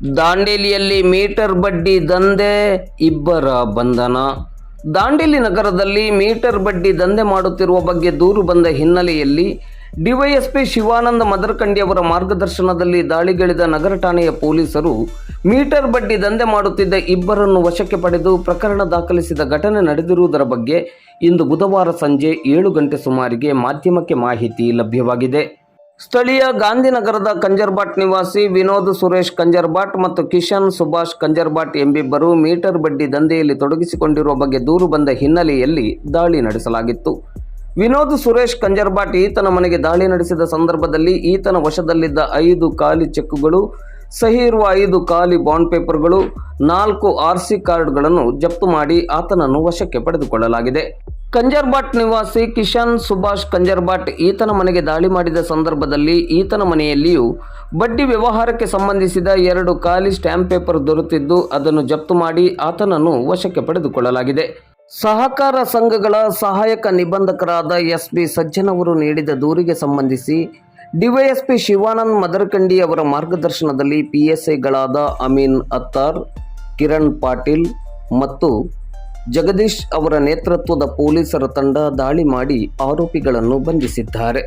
ದಾಂಡೇಲಿಯಲ್ಲಿ metre ಬಡ್ಡಿ ದಂಧೆ ಇಬ್ಬರ ಬಂಧನ. ದಾಂಡೇಲಿ ನಗರದಲ್ಲಿ ಮೀಟರ್ ಬಡ್ಡಿ ದಂಧೆ ಮಾಡುತ್ತಿರುವ ಬಗ್ಗೆ ದೂರು ಬಂದ ಹಿನ್ನೆಲೆಯಲ್ಲಿ ಡಿವೈಎಸ್ಪಿ ಶಿವಾನಂದ ಮದರಕಂಡಿ ಅವರ ಮಾರ್ಗದರ್ಶನದಲ್ಲಿ ದಾಳಿಗಿಳಿದ ನಗರ ಠಾಣೆಯ ಪೊಲೀಸರು ಮೀಟರ್ ಬಡ್ಡಿ ದಂಧೆ ಮಾಡುತ್ತಿದ್ದ ಇಬ್ಬರನ್ನು ವಶಕ್ಕೆ ಪಡೆದು ಪ್ರಕರಣ ದಾಖಲಿಸಿದ ಘಟನೆ ನಡೆದಿರುವುದರ ಬಗ್ಗೆ ಇಂದು ಬುಧವಾರ ಸಂಜೆ ಏಳು ಗಂಟೆ ಸುಮಾರಿಗೆ ಮಾಧ್ಯಮಕ್ಕೆ ಮಾಹಿತಿ ಲಭ್ಯವಾಗಿದೆ. ಸ್ಥಳೀಯ ಗಾಂಧಿನಗರದ ಕಂಜರ್ಬಾಟ್ ನಿವಾಸಿ ವಿನೋದ್ ಸುರೇಶ್ ಕಂಜರ್ಬಾಟ್ ಮತ್ತು ಕಿಶನ್ ಸುಭಾಷ್ ಕಂಜರ್ಬಾಟ್ ಎಂಬಿಬ್ಬರು ಮೀಟರ್ ಬಡ್ಡಿ ದಂಧೆಯಲ್ಲಿ ತೊಡಗಿಸಿಕೊಂಡಿರುವ ಬಗ್ಗೆ ದೂರು ಬಂದ ಹಿನ್ನೆಲೆಯಲ್ಲಿ ದಾಳಿ ನಡೆಸಲಾಗಿತ್ತು. ವಿನೋದ್ ಸುರೇಶ್ ಕಂಜರ್ಬಾಟ್ ಈತನ ಮನೆಗೆ ದಾಳಿ ನಡೆಸಿದ ಸಂದರ್ಭದಲ್ಲಿ ಈತನ ವಶದಲ್ಲಿದ್ದ ಐದು ಖಾಲಿ ಚೆಕ್ಗಳು, ಸಹಿ ಇರುವ ಐದು ಖಾಲಿ ಬಾಂಡ್ ಪೇಪರ್ಗಳು, ನಾಲ್ಕು ಆರ್ ಸಿ ಕಾರ್ಡ್ಗಳನ್ನು ಜಪ್ತು ಮಾಡಿ ಆತನನ್ನು ವಶಕ್ಕೆ ಪಡೆದುಕೊಳ್ಳಲಾಗಿದೆ. ಕಂಜರ್ಬಾಟ್ ನಿವಾಸಿ ಕಿಶನ್ ಸುಭಾಷ್ ಕಂಜರ್ಬಾಟ್ ಈತನ ಮನೆಗೆ ದಾಳಿ ಮಾಡಿದ ಸಂದರ್ಭದಲ್ಲಿ ಈತನ ಮನೆಯಲ್ಲಿಯೂ ಬಡ್ಡಿ ವ್ಯವಹಾರಕ್ಕೆ ಸಂಬಂಧಿಸಿದ ಎರಡು ಖಾಲಿ ಸ್ಟ್ಯಾಂಪ್ ಪೇಪರ್ ದೊರೆತಿದ್ದು ಅದನ್ನು ಜಪ್ತು ಮಾಡಿ ಆತನನ್ನು ವಶಕ್ಕೆ ಪಡೆದುಕೊಳ್ಳಲಾಗಿದೆ. ಸಹಕಾರ ಸಂಘಗಳ ಸಹಾಯಕ ನಿಬಂಧಕರಾದ ಎಸ್ ಬಿ ಸಜ್ಜನ್ ಅವರು ನೀಡಿದ ದೂರಿಗೆ ಸಂಬಂಧಿಸಿ ಡಿವೈಎಸ್ಪಿ ಶಿವಾನಂದ್ ಮದರಕಂಡಿ ಅವರ ಮಾರ್ಗದರ್ಶನದಲ್ಲಿ ಪಿಎಸ್ಐಗಳಾದ ಅಮೀನ್ ಅತ್ತಾರ್, ಕಿರಣ್ ಪಾಟೀಲ್ ಮತ್ತು ಜಗದೀಶ್ ಅವರ ನೇತೃತ್ವದ ಪೊಲೀಸರ ತಂಡ ದಾಳಿ ಮಾಡಿ ಆರೋಪಿಗಳನ್ನು ಬಂಧಿಸಿದ್ದಾರೆ.